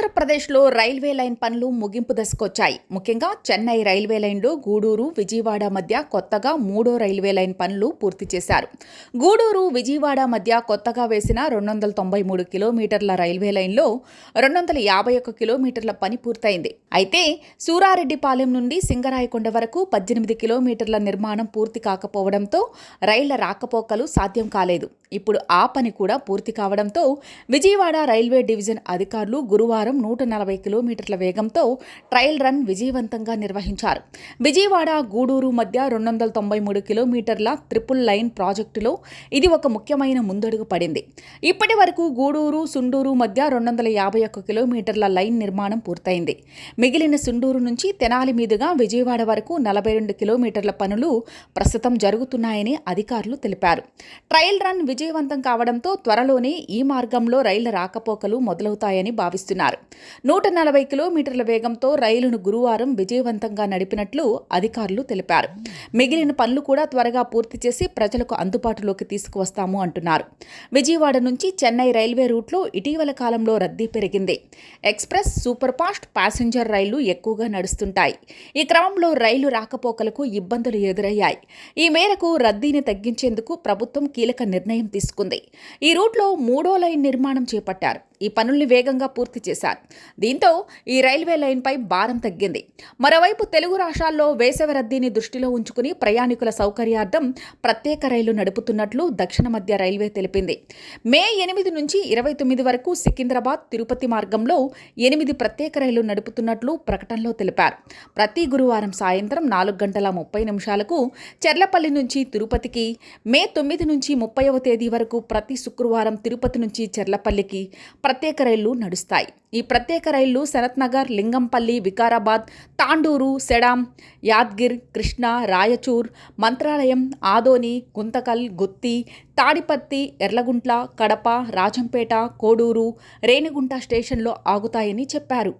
ఆంధ్రప్రదేశ్లో railway line పనులు ముగింపు దశకొచ్చాయి. ముఖ్యంగా చెన్నై రైల్వే లైన్లో గూడూరు విజయవాడ మధ్య కొత్తగా మూడో రైల్వే లైన్ పనులు పూర్తి చేశారు. గూడూరు విజయవాడ మధ్య కొత్తగా వేసిన రెండు వందల తొంభై మూడు కిలోమీటర్ల రైల్వే లైన్లో రెండు వందల యాభై ఒక్క కిలోమీటర్ల పని పూర్తయింది. అయితే సూరారెడ్డిపాలెం నుండి సింగరాయకొండ వరకు పద్దెనిమిది కిలోమీటర్ల నిర్మాణం పూర్తి కాకపోవడంతో రైళ్ళ రాకపోకలు సాధ్యం కాలేదు. ఇప్పుడు ఆ పని కూడా పూర్తి కావడంతో విజయవాడ రైల్వే డివిజన్ అధికారులు గురువారం నూట నలభై కిలోమీటర్ల వేగంతో ట్రయల్ రన్ విజయవంతంగా నిర్వహించారు. విజయవాడ గూడూరు మధ్య రెండు వందల తొంభై మూడు కిలోమీటర్ల ట్రిపుల్ లైన్ ప్రాజెక్టులో ఇది ఒక ముఖ్యమైన ముందడుగు పడింది. ఇప్పటి వరకు గూడూరు సుండూరు మధ్య రెండు వందల యాభై ఒక్క కిలోమీటర్ల లైన్ నిర్మాణం పూర్తయింది. మిగిలిన సుండూరు నుంచి తెనాలి మీదుగా విజయవాడ వరకు నలభై రెండు కిలోమీటర్ల పనులు ప్రస్తుతం జరుగుతున్నాయని అధికారులు తెలిపారు. ట్రయల్ రన్ విజయవంతం కావడంతో త్వరలోనే ఈ మార్గంలో రైళ్ళ రాకపోకలు మొదలవుతాయని భావిస్తున్నారు. నూట నలభై కిలోమీటర్ల వేగంతో రైలును గురువారం విజయవంతంగా నడిపినట్లు అధికారులు తెలిపారు. మిగిలిన పనులు కూడా త్వరగా పూర్తి చేసి ప్రజలకు అందుబాటులోకి తీసుకువస్తాము అంటున్నారు. విజయవాడ నుంచి చెన్నై రైల్వే రూట్లో ఇటీవల కాలంలో రద్దీ పెరిగింది. ఎక్స్ప్రెస్ సూపర్ ఫాస్ట్ ప్యాసింజర్ రైళ్ళు ఎక్కువగా నడుస్తుంటాయి. ఈ క్రమంలో రైలు రాకపోకలకు ఇబ్బందులు ఎదురయ్యాయి. ఈ మేరకు రద్దీని తగ్గించేందుకు ప్రభుత్వం కీలక నిర్ణయం తీసుకుంది. ఈ రూట్లో మూడో లైన్ నిర్మాణం చేపట్టారు. ఈ పనుల్ని వేగంగా పూర్తి చేశారు. దీంతో ఈ రైల్వే లైన్పై భారం తగ్గింది. మరోవైపు తెలుగు రాష్ట్రాల్లో వేసవి రద్దీని దృష్టిలో ఉంచుకుని ప్రయాణికుల సౌకర్యార్థం ప్రత్యేక రైలు నడుపుతున్నట్లు దక్షిణ మధ్య రైల్వే తెలిపింది. మే ఎనిమిది నుంచి ఇరవై తొమ్మిది వరకు సికింద్రాబాద్ తిరుపతి మార్గంలో ఎనిమిది ప్రత్యేక రైళ్ళు నడుపుతున్నట్లు ప్రకటనలో తెలిపారు. ప్రతి గురువారం సాయంత్రం నాలుగు గంటల ముప్పై నిమిషాలకు చెర్లపల్లి నుంచి తిరుపతికి మే తొమ్మిది నుంచి ముప్పైవ తేదీ వరకు ప్రతి శుక్రవారం తిరుపతి నుంచి చెర్లపల్లికి ప్రత్యేక రైళ్ళు నడుస్తాయి. ఈ ప్రత్యేక రైళ్ళు శరత్నగర్ లింగంపల్లి వికారాబాద్ తాండూరు సెడాం యాద్గిర్ కృష్ణ రాయచూర్ మంత్రాలయం ఆదోని గుంతకల్ గుత్తి తాడిపత్తి ఎర్లగుంట్ల కడప రాజంపేట కోడూరు రేణిగుంట స్టేషన్లో ఆగుతాయని చెప్పారు.